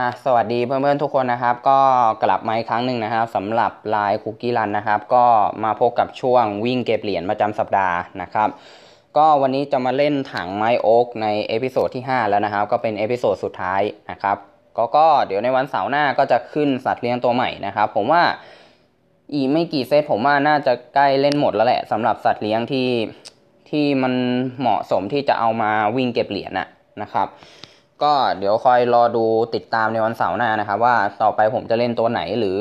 อะสวัสดีเพื่อนๆทุกคนนะครับ ก็กลับมาอีกครั้งหนึ่งนะครับสำหรับลายคุกกี้รันนะครับ ก็มาพบกับช่วงวิ่งเก็บเหรียญประจำสัปดาห์นะครับ ก็วันนี้จะมาเล่นถังไม้โอ๊กในเอพิโซดที่ 5 แล้วนะครับ ก็เป็นเอพิโซดสุดท้ายนะครับก็ก็เดี๋ยวในวันเสาร์หน้าก็จะขึ้นสัตว์เลี้ยงตัวใหม่นะครับ ผมว่าอีกไม่กี่เซตผมว่าน่าจะใกล้เล่นหมดแล้วแหละสำหรับสัตว์เลี้ยงที่ที่มันเหมาะสมที่จะเอามาวิ่งเก็บเหรียญน่ะนะครับ ก็เดี๋ยวคอยรอดูติดตามในวันเสาร์หน้านะครับ ว่าต่อไปผมจะเล่นตัวไหนหรือ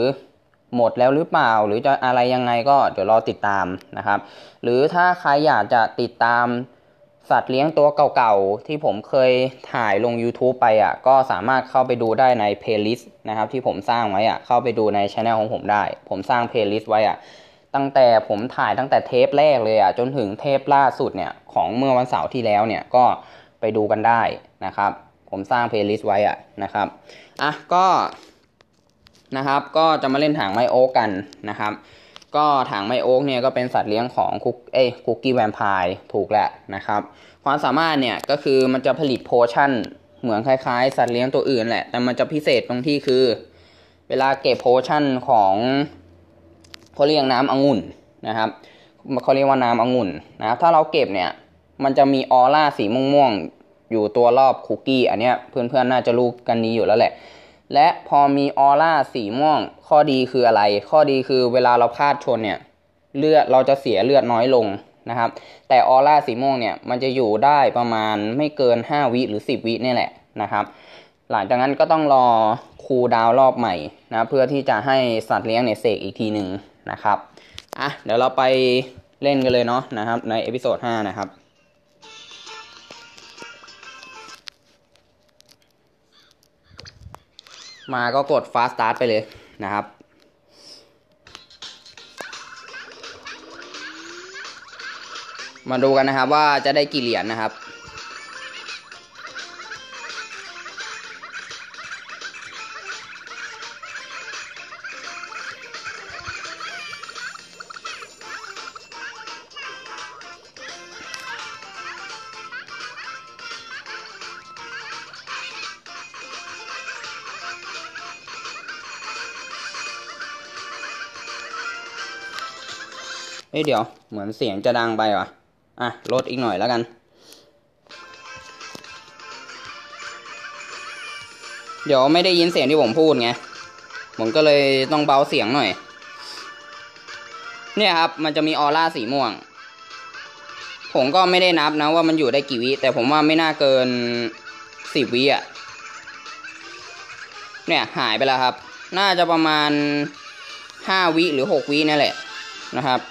หมดแล้วหรือเปล่า หรือจะอะไรยังไงก็เดี๋ยวรอติดตามนะครับ หรือถ้าใครอยากจะติดตามสัตว์เลี้ยงตัวเก่าๆ ที่ผมเคยถ่ายลง YouTube ไปอะ ก็สามารถเข้าไปดูได้ในเพลย์ลิสต์นะครับที่ผมสร้างไว้อะ เข้าไปดูในช anel ของผมได้ ผมสร้างเพลย์ลิสต์ไว้อะ ตั้งแต่ผมถ่ายตั้งแต่เทปแรกเลยอะ จนถึงเทปล่าสุดเนี่ย ของเมื่อวันเสาร์ที่แล้วเนี่ยก็ไปดูกันได้นะครับ ผมสร้างเพลย์ลิสต์ไว้อะนะครับอะก็นะครับก็จะมาเล่นถังไมโอ๊กกันนะครับ ก็ถังไมโอ๊กเนี่ยก็เป็นสัตว์เลี้ยงของคุกเอ้คุกกี้แวมไพร์ถูกแหละนะครับ ความสามารถเนี่ยก็คือมันจะผลิตโพชั่นเหมือนคล้ายๆ สัตว์เลี้ยงตัวอื่นแหละ แต่มันจะพิเศษตรงที่คือ เวลาเก็บโพชั่นของเขาเรียกน้ำองุ่นนะครับเขาเรียกว่าน้ำองุ่นนะครับถ้าเราเก็บเนี่ยมันจะมีออร่าสีม่วงๆ อยู่ตัวรอบคุกกี้อันเนี้ยเพื่อนๆน่าจะรู้กันนี้อยู่แล้วแหละ และพอมีออร่าสีม่วง ข้อดีคืออะไร ข้อดีคือเวลาเราพลาดชนเนี่ยเลือดเราจะเสียเลือดน้อยลงนะครับ แต่ออร่าสีม่วงเนี่ยมันจะอยู่ได้ประมาณไม่เกิน 5 วิหรือ 10 วินี่แหละนะครับ หลังจากนั้นก็ต้องรอคูลดาวรอบใหม่นะเพื่อที่จะให้สัตว์เลี้ยงเนี่ยเสกอีกทีหนึ่งนะครับอะเดี๋ยวเราไปเล่นกันเลยเนาะนะครับในเอพิโซด5นะครับ มาก็กด fast start ไปเลยนะครับ มาดูกันนะครับว่าจะได้กี่เหรียญนะครับ ฮ้ยเดี๋ยว เหมือนเสียงจะดังไปว่ะ อะ ลดอีกหน่อยแล้วกัน เดี๋ยวไม่ได้ยินเสียงที่ผมพูดไง ผมก็เลยต้องเบาเสียงหน่อย เนี่ยครับ มันจะมีออร่าสีม่วง ผมก็ไม่ได้นับนะว่ามันอยู่ได้กี่วิ แต่ผมว่าไม่น่าเกินสิบวิอะ เนี่ยหายไปแล้วครับ น่าจะประมาณห้าวิหรือหกวินั่นแหละนะครับ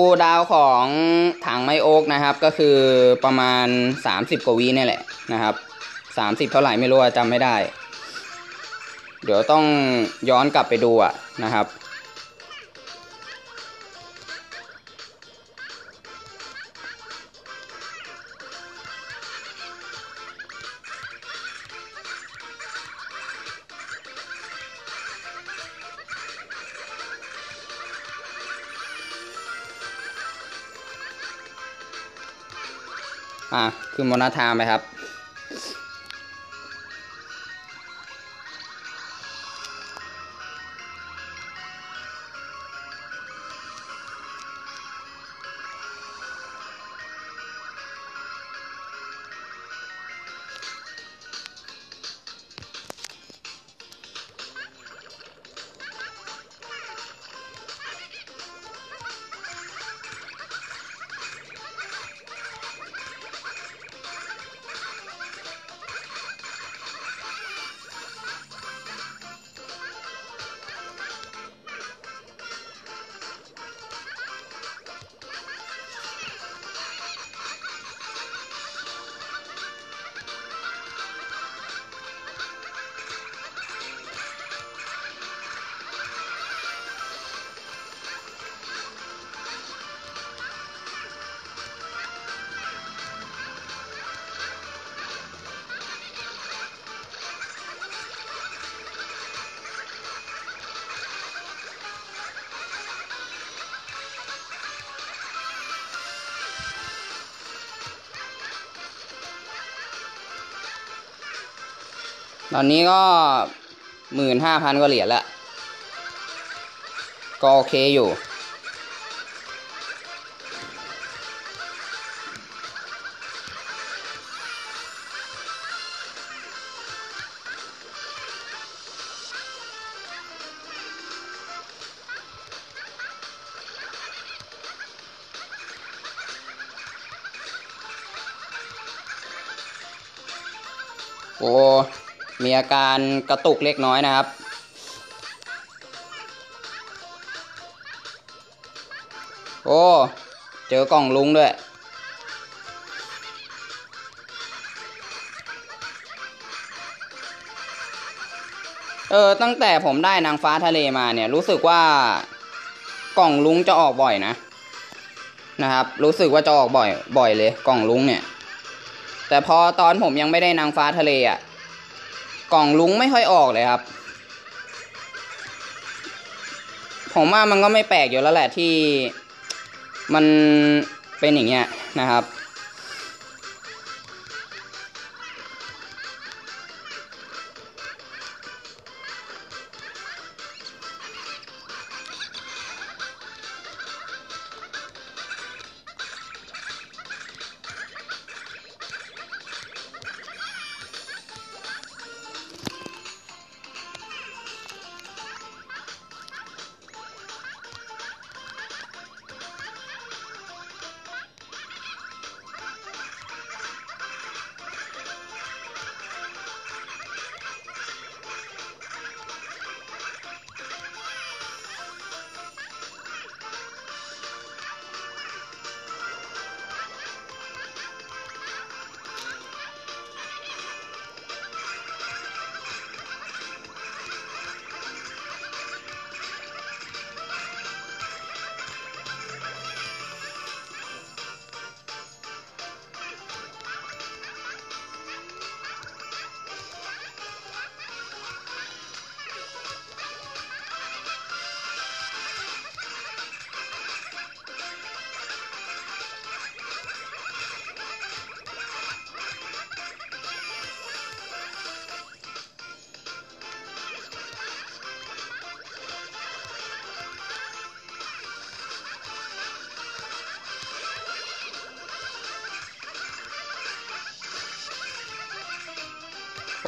คูลดาวของถังไมโอ๊กนะครับ ก็คือประมาณ 30 กว่าวินี่แหละนะครับ 30 เท่าไหร่ไม่รู้จำไม่ได้ เดี๋ยวต้องย้อนกลับไปดูอะนะครับ คือโมนาทามไปครับ ตอนนี้ก็หมื่นห้าพันกว่าเหรียญละ ก็โอเคอยู่ โอ้ มีอาการกระตุกเล็กน้อยนะครับ โอ้ เจอกล่องลุงด้วย เออ ตั้งแต่ผมได้นางฟ้าทะเลมาเนี่ย รู้สึกว่ากล่องลุงจะออกบ่อยนะ นะครับ รู้สึกว่าจะออกบ่อย บ่อยเลย กล่องลุงเนี่ย แต่พอตอนผมยังไม่ได้นางฟ้าทะเลอะ กล่องลุงไม่ค่อยออกเลยครับ ผมว่ามันก็ไม่แปลกอยู่แล้วแหละที่มันเป็นอย่างเงี้ยนะครับ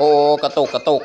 โอ้กระตุกกระตุก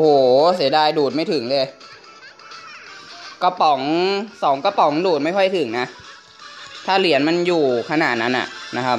อ้โห เสียดายดูดไม่ถึงเลย กระป๋องสองกระป๋องดูดไม่ค่อยถึงนะ ถ้าเหรียญมันอยู่ขนาดนั้นอะนะครับ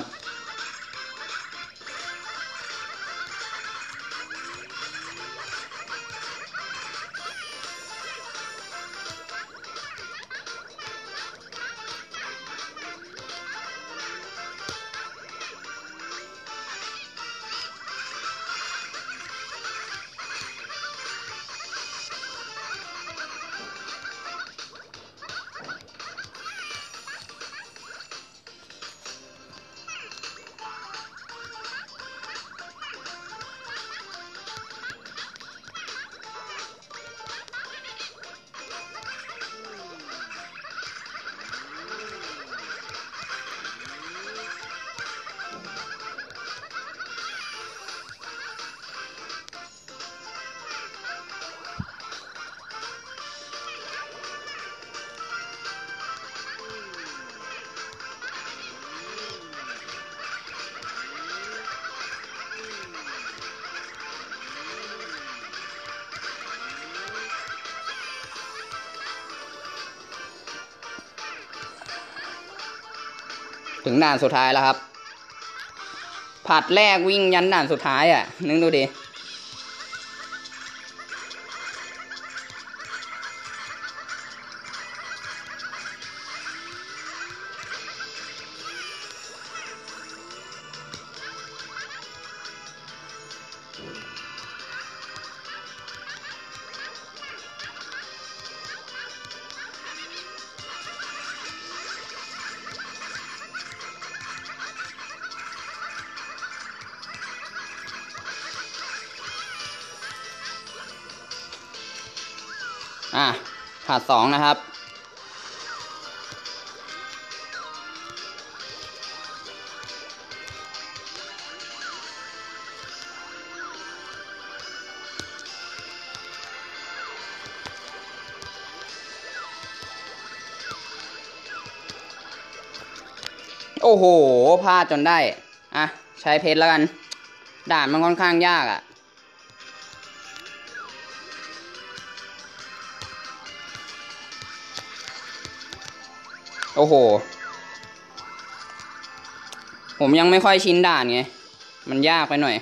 ถึงด่านสุดท้ายแล้วครับ ผัดแรกวิ่งยันด่านสุดท้ายอะ นึกดูดิ อะผัดสองนะครับ โอ้โหพลาดจนได้ อะ ใช้เพชรแล้วกัน ด่านมันค่อนข้างยากอะ่ะ โอ้โห ผมยังไม่ค่อยชินด่านไง มันยากไปหน่อย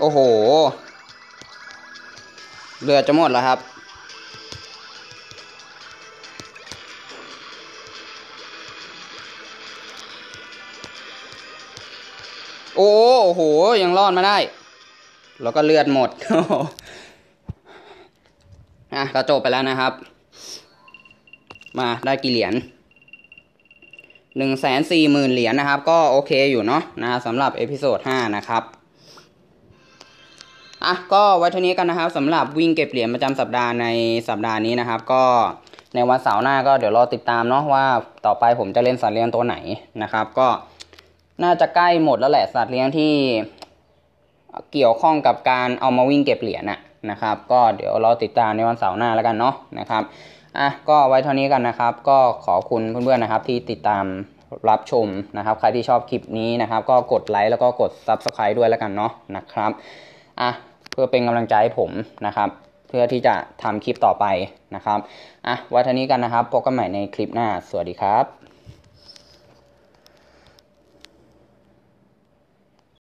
โอ้โหเลือจะหมดแล้วครับ โอ้โห ยังรอดมาได้ แล้วก็เลือดหมดอะก็จบไปแล้วนะครับ มาได้กี่เหรียญหนึ่งแสนสี่หมื่นเหรียญนะครับ ก็โอเคอยู่เนาะนะสำหรับเอพิโซดห้านะครับ อะก็ไว้เท่านี้กันนะครับสำหรับวิ่งเก็บเหรียญประจำสัปดาห์ในสัปดาห์นี้นะครับ ก็ในวันเสาร์หน้าก็เดี๋ยวรอติดตามเนาะว่าต่อไปผมจะเล่นสัตว์เลี้ยงตัวไหนนะครับ ก็น่าจะใกล้หมดแล้วแหละสัตว์เลี้ยงที่เกี่ยวข้องกับการเอามาวิ่งเก็บเหรียญน่ะนะครับ ก็เดี๋ยวรอติดตามในวันเสาร์หน้าแล้วกันเนาะนะครับอะก็ไว้เท่านี้กันนะครับ ก็ขอบคุณเพื่อนๆนะครับ ที่ติดตามรับชมนะครับ ใครที่ชอบคลิปนี้นะครับ ก็กดไลค์แล้วก็กด Subscribe ด้วยแล้วกันเนาะนะครับอะ เพื่อเป็นกำลังใจให้ผมนะครับ เพื่อที่จะทำคลิปต่อไปนะครับอะไว้เท่านี้กันนะครับพบกันใหม่ในคลิปหน้า สวัสดีครับ